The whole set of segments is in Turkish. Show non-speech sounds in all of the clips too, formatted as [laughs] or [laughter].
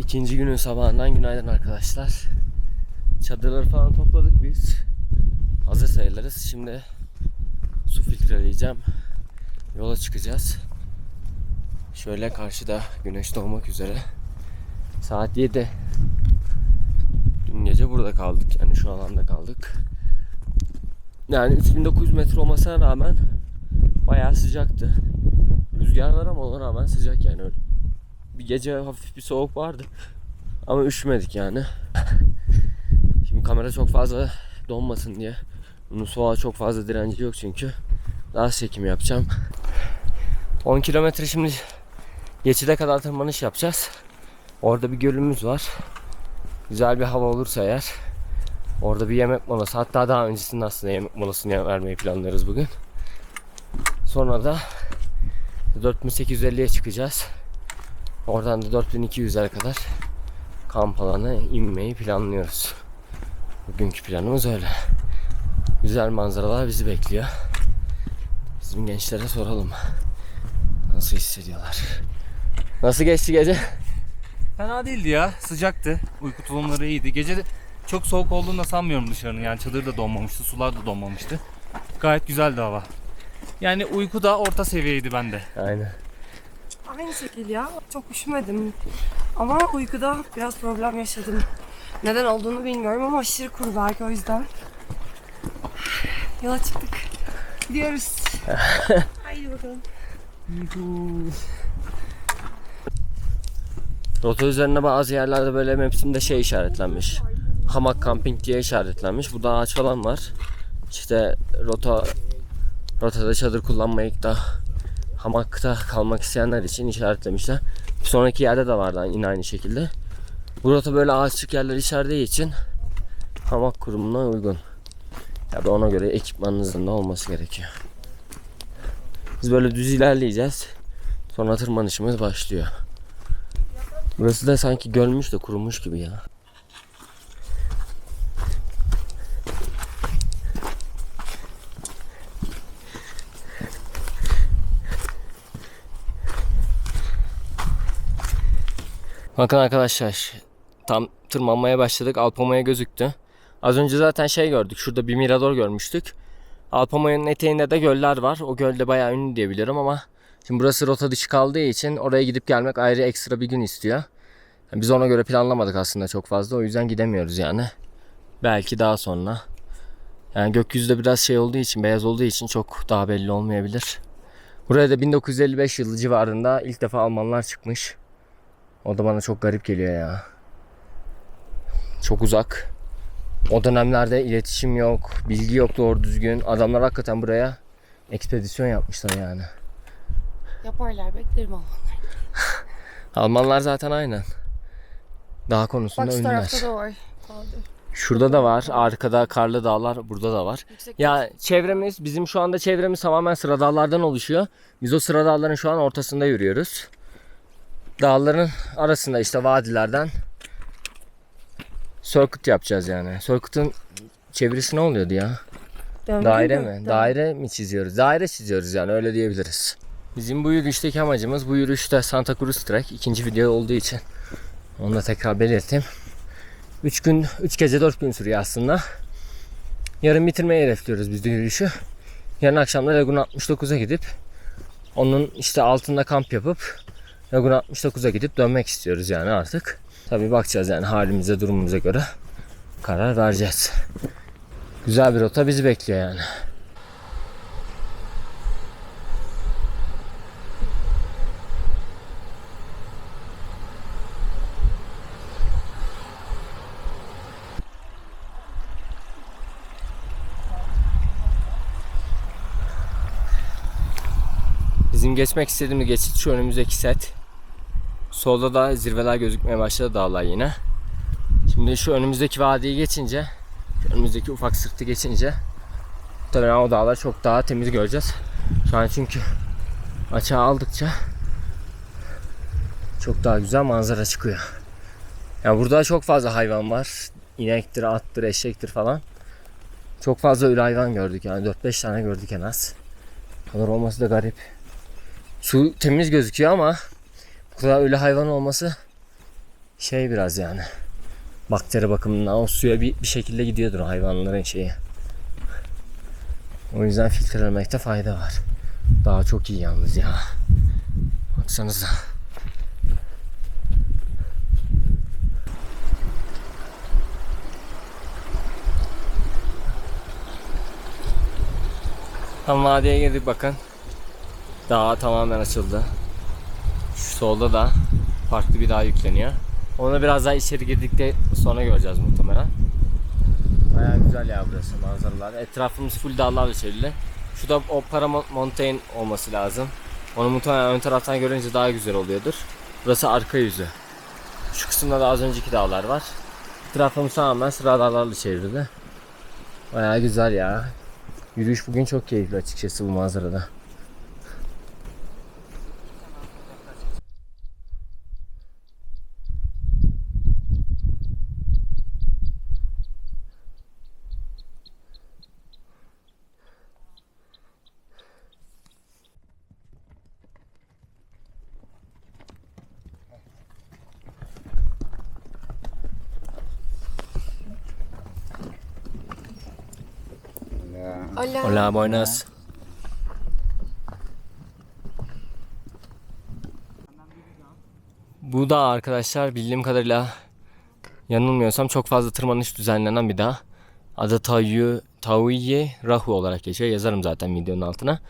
İkinci günün sabahından günaydın arkadaşlar. Çadırları falan topladık biz. Hazır sayılırız. Şimdi su filtreleyeceğim. Yola çıkacağız. Şöyle karşıda güneş doğmak üzere. Saat 7. Dün gece burada kaldık. Yani şu alanda kaldık. Yani 3900 metre olmasına rağmen bayağı sıcaktı. Rüzgar var ama ona rağmen sıcak yani öyle. Bir gece hafif bir soğuk vardı. Ama üşümedik yani. Şimdi kamera çok fazla donmasın diye. Bunun soğuğa çok fazla direnci yok çünkü. Daha çekim yapacağım. 10 kilometre şimdi geçide kadar tırmanış yapacağız. Orada bir gölümüz var. Güzel bir hava olursa eğer orada bir yemek molası hatta daha öncesinde aslında yemek molasını vermeyi planlarız bugün. Sonra da 4850'ye çıkacağız. Oradan da 4200'lere kadar kamp alanı inmeyi planlıyoruz. Bugünkü planımız öyle. Güzel manzaralar bizi bekliyor. Bizim gençlere soralım. Nasıl hissediyorlar? Nasıl geçti gece? Fena değildi ya. Sıcaktı. Uyku tulumları iyiydi. Gece de çok soğuk olduğunu da sanmıyorum dışarının. Yani çadır da donmamıştı, sular da donmamıştı. Gayet güzeldi hava. Yani uyku da orta seviyeydi bende. Aynen. Aynı şekilde ya. Çok üşümedim. Ama uykuda biraz problem yaşadım. Neden olduğunu bilmiyorum ama aşırı kuru belki o yüzden. Yola çıktık. Gidiyoruz. [laughs] Haydi bakalım. Rota üzerine bazı yerlerde böyle mapsimde şey işaretlenmiş. Hamak camping diye işaretlenmiş. Burada ağaç falan var. İşte rota rotada çadır kullanmayıp da hamakta kalmak isteyenler için işaretlemişler. Bir sonraki yerde de vardı yine aynı şekilde. Bu rota böyle ağaçlık yerler içerdiği için hamak kurumuna uygun. Da ona göre ekipmanınızın da olması gerekiyor. Biz böyle düz ilerleyeceğiz. Sonra tırmanışımız başlıyor. Burası da sanki gölmüş de kurumuş gibi ya. Bakın arkadaşlar tam tırmanmaya başladık. Alpamaya gözüktü. Az önce zaten şey gördük. Şurada bir mirador görmüştük. Alpamaya'nın eteğinde de göller var. O gölde bayağı ünlü diyebilirim ama şimdi burası rota dışı kaldığı için oraya gidip gelmek ayrı ekstra bir gün istiyor. Yani biz ona göre planlamadık aslında çok fazla. O yüzden gidemiyoruz yani. Belki daha sonra. Yani gökyüzü de biraz şey olduğu için, beyaz olduğu için çok daha belli olmayabilir. Buraya da 1955 yılı civarında ilk defa Almanlar çıkmış. O da bana çok garip geliyor ya. Çok uzak. O dönemlerde iletişim yok, bilgi yok doğru düzgün. Adamlar hakikaten buraya ekspedisyon yapmışlar yani. Yaparlar beklerim ama. [laughs] Almanlar zaten aynen. Dağ konusunda Bak şu ünlüler. tarafta da var. Kaldı. Şurada da var. Arkada karlı dağlar burada da var. Yüksek Ya çevremiz bizim şu anda çevremiz tamamen sıra dağlardan oluşuyor. Biz o sıra dağların şu an ortasında yürüyoruz. Dağların arasında işte vadilerden circuit yapacağız yani. Circuit'ın çevirisi ne oluyordu ya? Döngü Daire mi? Döngü. Daire mi çiziyoruz? Daire çiziyoruz yani öyle diyebiliriz. Bizim bu yürüyüşteki amacımız bu yürüyüşte Santa Cruz Trek ikinci video olduğu için onu da tekrar belirteyim. 3 gün, 3 gece 4 gün sürüyor aslında. Yarın bitirmeyi hedefliyoruz biz de yürüyüşü. Yarın akşam da Laguna 69'a gidip onun işte altında kamp yapıp Laguna 69'a gidip dönmek istiyoruz yani artık. Tabii bakacağız yani halimize durumumuza göre karar vereceğiz. Güzel bir rota bizi bekliyor yani. Bizim geçmek istediğimiz geçit şu önümüzdeki set. Solda da zirveler gözükmeye başladı dağlar yine. Şimdi şu önümüzdeki vadiyi geçince, önümüzdeki ufak sırtı geçince tabii o dağlar çok daha temiz göreceğiz. Şu an çünkü açığa aldıkça çok daha güzel manzara çıkıyor. Yani burada çok fazla hayvan var. İnektir, attır, eşektir falan. Çok fazla ölü hayvan gördük yani 4-5 tane gördük en az. Kadar olması da garip. Su temiz gözüküyor ama bu kadar ölü hayvan olması şey biraz yani. Bakteri bakımından o suya bir, bir şekilde gidiyordur hayvanların şeyi. O yüzden filtrelemekte fayda var. Daha çok iyi yalnız ya. Baksanıza. Tam vadiye girdik bakın. Dağ tamamen açıldı. Şu solda da farklı bir dağ yükleniyor. Onu biraz daha içeri girdikte sonra göreceğiz muhtemelen. Baya güzel ya burası manzaralar. Etrafımız full dağlarla çevrili. Şu da o Paramount Mountain olması lazım. Onu muhtemelen ön taraftan görünce daha güzel oluyordur. Burası arka yüzü. Şu kısımda da az önceki dağlar var. Etrafımız tamamen sıra dağlarla çevrili. Baya güzel ya. Yürüyüş bugün çok keyifli açıkçası bu manzarada. Hola. Hola, buenas. Bu da arkadaşlar bildiğim kadarıyla yanılmıyorsam çok fazla tırmanış düzenlenen bir dağ. Adı Tayu, Tawiye Rahu olarak geçiyor. Yazarım zaten videonun altına.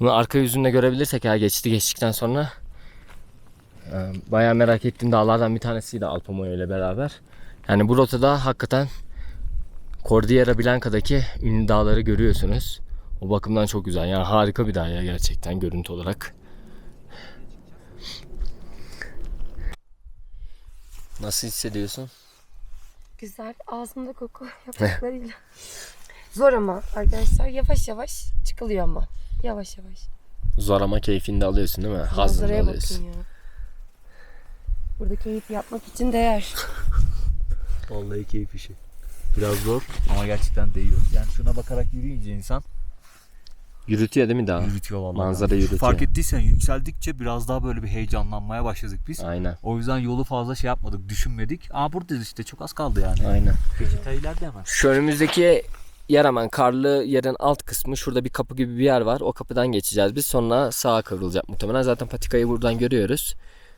Bunu arka yüzünde görebilirsek eğer geçti geçtikten sonra e, bayağı merak ettiğim dağlardan bir tanesiydi Alpamoyo ile beraber. Yani bu rotada hakikaten Cordillera Blanca'daki ünlü dağları görüyorsunuz. O bakımdan çok güzel. Yani harika bir dağ ya gerçekten görüntü olarak. Nasıl hissediyorsun? Güzel. Ağzımda koku yapraklarıyla. [laughs] Zor ama arkadaşlar. Yavaş yavaş çıkılıyor ama. Yavaş yavaş. Zor ama keyfini de alıyorsun değil mi? Hazını alıyorsun. bakın ya. Burada keyif yapmak için değer. [laughs] Vallahi keyif işi. Biraz zor ama gerçekten değiyor. Yani şuna bakarak yürüyünce insan Yürütüyor değil mi dağ? yürütüyor vallahi. Manzara yürütüyor. Fark ettiysen yükseldikçe biraz daha böyle bir heyecanlanmaya başladık biz. Aynen. O yüzden yolu fazla şey yapmadık, düşünmedik. Aa buradayız işte çok az kaldı yani. Aynen. Gece ileride hemen. Şu önümüzdeki yer hemen karlı yerin alt kısmı. Şurada bir kapı gibi bir yer var. O kapıdan geçeceğiz biz. Sonra sağa kıvrılacak muhtemelen. Zaten patikayı buradan görüyoruz.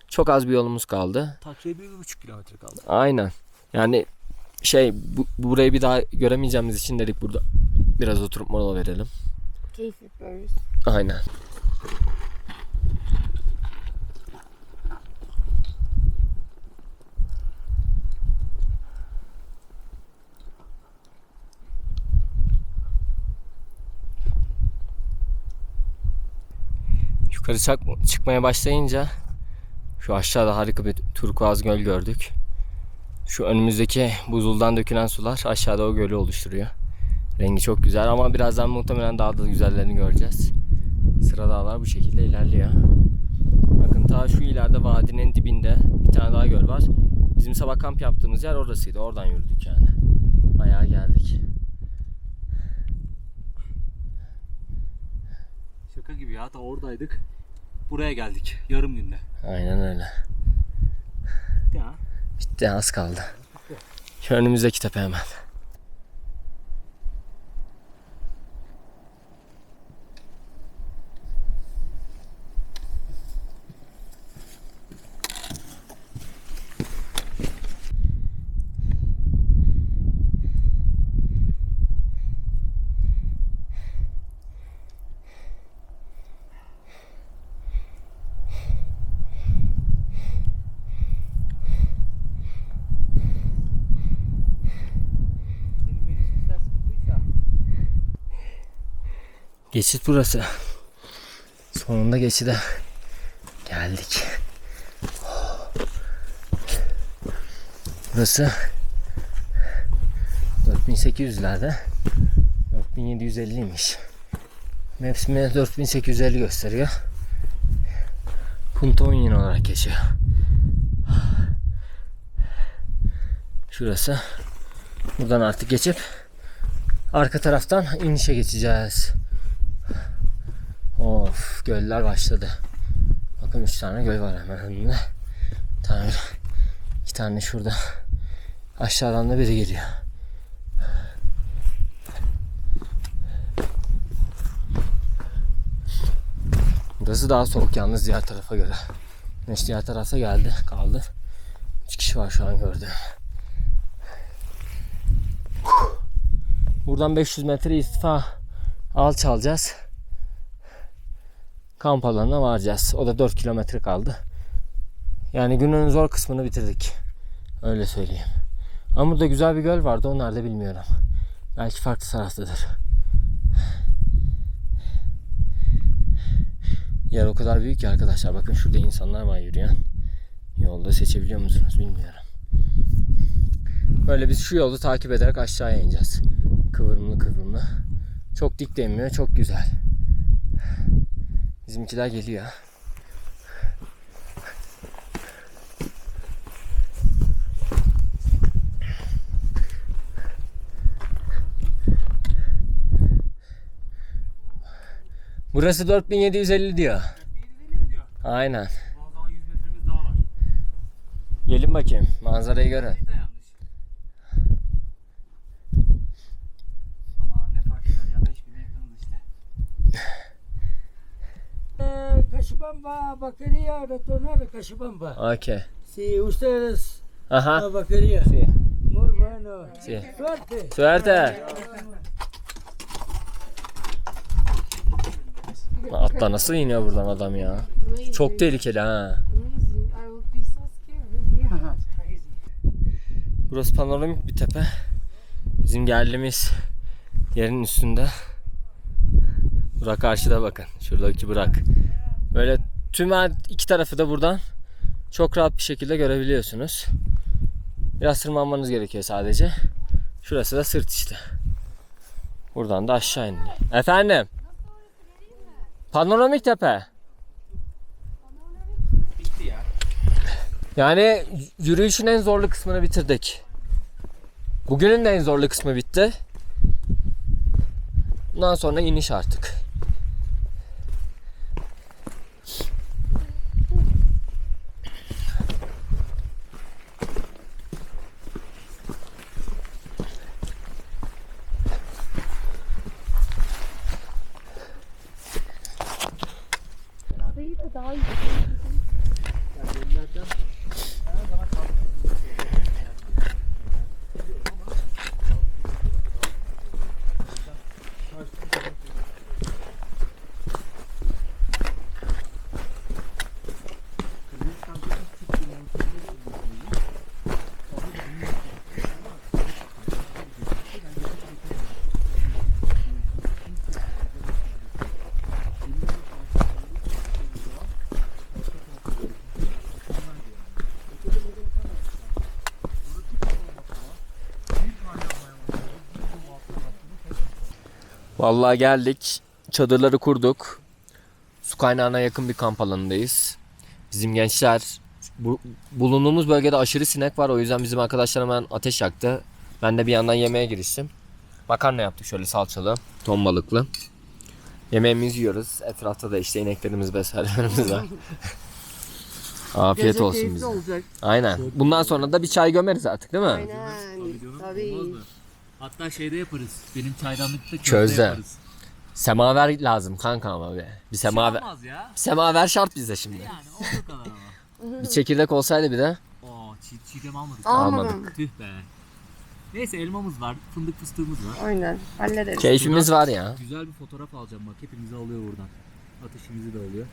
Çok az bir yolumuz kaldı. Takribi bir buçuk kilometre kaldı. Aynen. Yani şey bu, burayı bir daha göremeyeceğimiz için dedik burada biraz oturup mola verelim. Keyif yapıyoruz. Aynen. Yukarı çıkmaya başlayınca şu aşağıda harika bir turkuaz göl gördük. Şu önümüzdeki buzuldan dökülen sular aşağıda o gölü oluşturuyor. Rengi çok güzel ama birazdan muhtemelen daha da güzellerini göreceğiz. Sıra dağlar bu şekilde ilerliyor. Bakın ta şu ileride vadinin dibinde bir tane daha göl var. Bizim sabah kamp yaptığımız yer orasıydı. Oradan yürüdük yani. Bayağı geldik. Şaka gibi ya da oradaydık. Buraya geldik yarım günde. Aynen öyle. Ya. Bitti az kaldı. Şu önümüzdeki tepe hemen. Geçit burası. Sonunda geçide geldik. Burası 4800'lerde 4750'ymiş. Maps'ime 4850 gösteriyor. Punta Union olarak geçiyor. Şurası. Buradan artık geçip arka taraftan inişe geçeceğiz. Of göller başladı. Bakın 3 tane göl var hemen önünde. Bir tane, iki tane şurada. Aşağıdan da biri geliyor. Burası daha soğuk yalnız diğer tarafa göre. Güneş diğer tarafa geldi, kaldı. Üç kişi var şu an gördüm. Buradan 500 metre istifa alçalacağız. Kamp alanına varacağız. O da 4 kilometre kaldı. Yani günün zor kısmını bitirdik. Öyle söyleyeyim. Ama burada güzel bir göl vardı. O nerede bilmiyorum. Belki farklı taraftadır. Yer o kadar büyük ki arkadaşlar. Bakın şurada insanlar var yürüyen. Yolda seçebiliyor musunuz bilmiyorum. Böyle biz şu yolu takip ederek aşağıya ineceğiz. Kıvrımlı kıvrımlı. Çok dik denmiyor. Çok güzel. Bizimkiler geliyor. Burası 4750 diyor. 750 mi diyor? Aynen. O zaman 100 metremiz daha var. Gelin bakayım manzarayı görün. Bir de yanlış. Ama ne fark eder ya 5000'e yakınız işte. Cachibamba, Vaquería, retornar a Cachibamba. Okey. Si ustedes Aha. a Vaquería. Sí. Muy bueno. Sí. Suerte. Suerte. Atla nasıl iniyor buradan adam ya? Çok tehlikeli ha. Burası panoramik bir tepe. Bizim geldiğimiz yerin üstünde. Burak karşıda bakın. Şuradaki Burak. Böyle tüm iki tarafı da buradan çok rahat bir şekilde görebiliyorsunuz. Biraz tırmanmanız gerekiyor sadece. Şurası da sırt işte. Buradan da aşağı indi. Efendim? Panoramik tepe. Yani yürüyüşün en zorlu kısmını bitirdik. Bugünün de en zorlu kısmı bitti. Bundan sonra iniş artık. all Vallahi geldik. Çadırları kurduk. Su kaynağına yakın bir kamp alanındayız. Bizim gençler bu, bulunduğumuz bölgede aşırı sinek var. O yüzden bizim arkadaşlar hemen ateş yaktı. Ben de bir yandan yemeğe giriştim. Makarna yaptık şöyle salçalı, ton balıklı. Yemeğimizi yiyoruz. Etrafta da işte ineklerimiz vesairelerimiz var. [laughs] Afiyet olsun bize. olacak. Aynen. Bundan sonra da bir çay gömeriz artık değil mi? Aynen. Tabii. Hatta şeyde yaparız. Benim çaydanlıkta közde Çözde. yaparız. Semaver lazım kanka ama be. Bir semaver. Şey olmaz ya. Semaver şart bize şimdi. Yani olduğu kadar ama. Bir çekirdek olsaydı bir de. Oo çiğ, çiğdem almadık. Almadım. Tüh be. Neyse elmamız var, fındık fıstığımız var. Aynen. Hallederiz. Keyfimiz var ya. Güzel bir fotoğraf alacağım bak hepimizi alıyor buradan. Ateşimizi de alıyor.